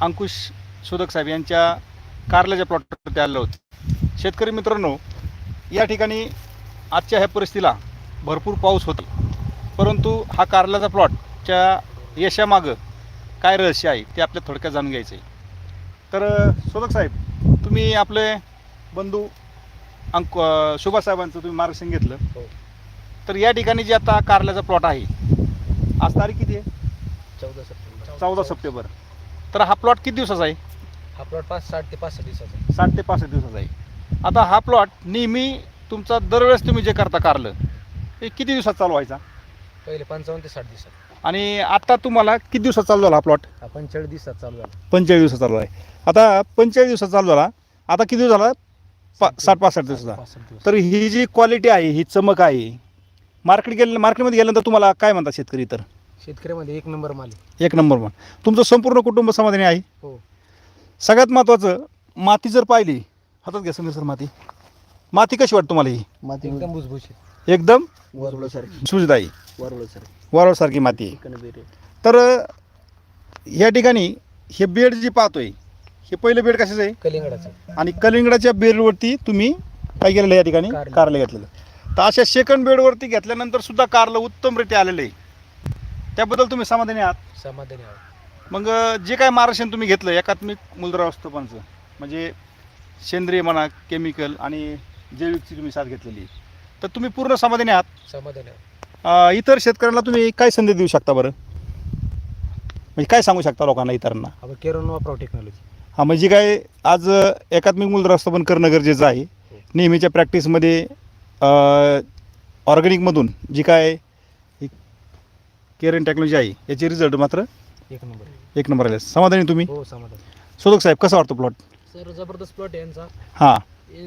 अंकुश सुदक साहेब यांच्या कारल्याच्या प्लॉटवरती आलेलो होते. शेतकरी मित्रांनो या ठिकाणी आजच्या ह्या परिस्थितीला भरपूर पाऊस होता. परंतु हा कारल्याचा प्लॉटच्या यशामागं काय रहस्य आहे ते आपल्या थोडक्यात जाणून घ्यायचं आहे तर सुदक साहेब तुम्ही आपले बंधू अंक अ, सुभाष साहेबांचं तुम्ही मार्गदर्शन घेतलं. हो. तर या ठिकाणी जे आता कारल्याचा प्लॉट आहे आज तारीख किती आहे? चौदा सप्टेंबर. चौदा सप्टेंबर. तर हा प्लॉट किती दिवसाचा आहे? हा प्लॉट पाच साठ ते पाच सहा दिवसाचा साठ ते पासष्ट दिवसाचा आहे. आता हा प्लॉट नेहमी तुमचा दरवेळेस तुम्ही जे करता कारलं हे किती दिवसात चालू व्हायचा? पहिले पंचावन्न ते साठ दिवसात. आणि आता तुम्हाला किती दिवसात चालू झाला हा प्लॉट हा पंचेचाळीस दिवसात चालू झाला. पंचेचाळीस दिवसात चालू आहे. आता पंचेचाळीस दिवसात चालू झाला. आता किती दिवस झाला? पा साठ पासष्ट दिवसाचा. पासष्ट दिवस. तर ही जी क्वालिटी आहे ही चमक आहे मार्केट गेल्या मार्केटमध्ये गेल्यानंतर तुम्हाला काय म्हणतात शेतकरी तर शेतकऱ्यामध्ये एक नंबर माल आहे. एक नंबर वन तुमचं संपूर्ण कुटुंब समाधानी आहे? हो. सगळ्यात महत्त्वाचं माती जर पाहिली हातात घ्या समीर सर माती. माती कशी वाटते तुम्हाला ही? माती एकदम भुसभुशीत. एकदम? वरवळसारखी सुजित आहे. वरवळसारखी वारवासारखी माती. आहे तर या ठिकाणी हे बेड जे पाहतोय हे पहिलं बेड कशाचं आहे? कलिंगडाचं आणि कलिंगडाच्या बेडवरती तुम्ही काय केलेलं आहे या ठिकाणी? कारलं. कारलं घेतलेलं. तर अशा सेकंड बेडवरती घेतल्यानंतर सुद्धा कारलं उत्तम रीत्या आलेलं आहे. त्याबद्दल तुम्ही समाधानी आहात? समाधानी आहोत. मग जे काय मार्गदर्शन तुम्ही घेतलं एकात्मिक मूलद्रव्य व्यवस्थापनचं म्हणजे सेंद्रिय म्हणा केमिकल आणि जैविकची तुम्ही साथ घेतलेली. तर तुम्ही पूर्ण समाधानी आहात? समाधानी आहोत. अं, इतर शेतकऱ्यांना तुम्ही काय संदेश देऊ शकता बरं? म्हणजे काय सांगू शकता लोकांना इतरांना? आपण केरन वापराव टेक्नॉलॉजी. हा म्हणजे काय आज अं, एकात्मिक मूलद्रव्य व्यवस्थापन करणं गरजेचं आहे. नेहमीच्या प्रॅक्टिसमध्ये ऑर्गॅनिकमधून जी काय ही केरन टेक्नॉलॉजी आहे याचे रिझल्ट मात्र एक नंबर एक नंबर आले समाधानी तुम्ही? हो समाधान सोदक साहेब कसा वाटतो प्लॉट सर जबरदस्त प्लॉट आहे यांचा. हां.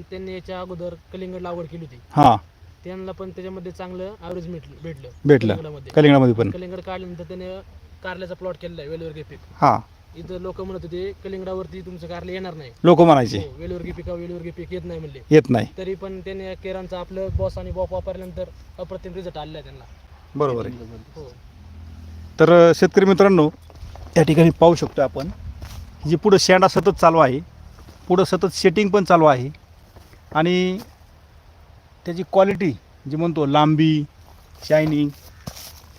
त्यांनी याच्या अगोदर कलिंगड लागवड केली होती. हां. त्यांना पण त्याच्यामध्ये चांगलं ॲव्हरेज भेटलं भेटलं. भेटलं. कलिंगडामध्ये. कलिंगडामध्ये पण. कलिंगड काढल्यानंतर त्याने कारल्याचा प्लॉट केलेला आहे वेलवर्गीय पीक हां. इथं लोक म्हणत होते कलिंगडावरती तुमचं कारलं येणार नाही. लोक म्हणायचे. हो, वेलवर्गीय पिका पीक येत नाही म्हणले. येत नाही. तरी पण त्याने केरांचं आपलं बॉस आणि बॉप वापरल्यानंतर अप्रतिम रिझल्ट आलेला आहे त्यांना. बरोबर आहे. हो. तर शेतकरी मित्रांनो या ठिकाणी पाहू शकतो आपण जी पुढं शेंडा सतत चालू आहे पुढं सतत सेटिंग पण चालू आहे आणि त्याची क्वालिटी जी म्हणतो लांबी शायनिंग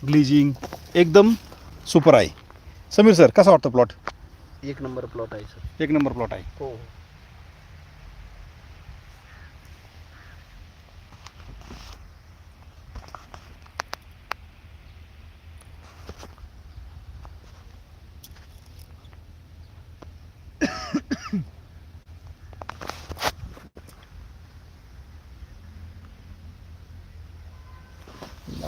ग्लिजिंग एकदम सुपर आहे. समीर सर कसा वाटतो प्लॉट एक नंबर प्लॉट आहे सर एक नंबर प्लॉट आहे. हो.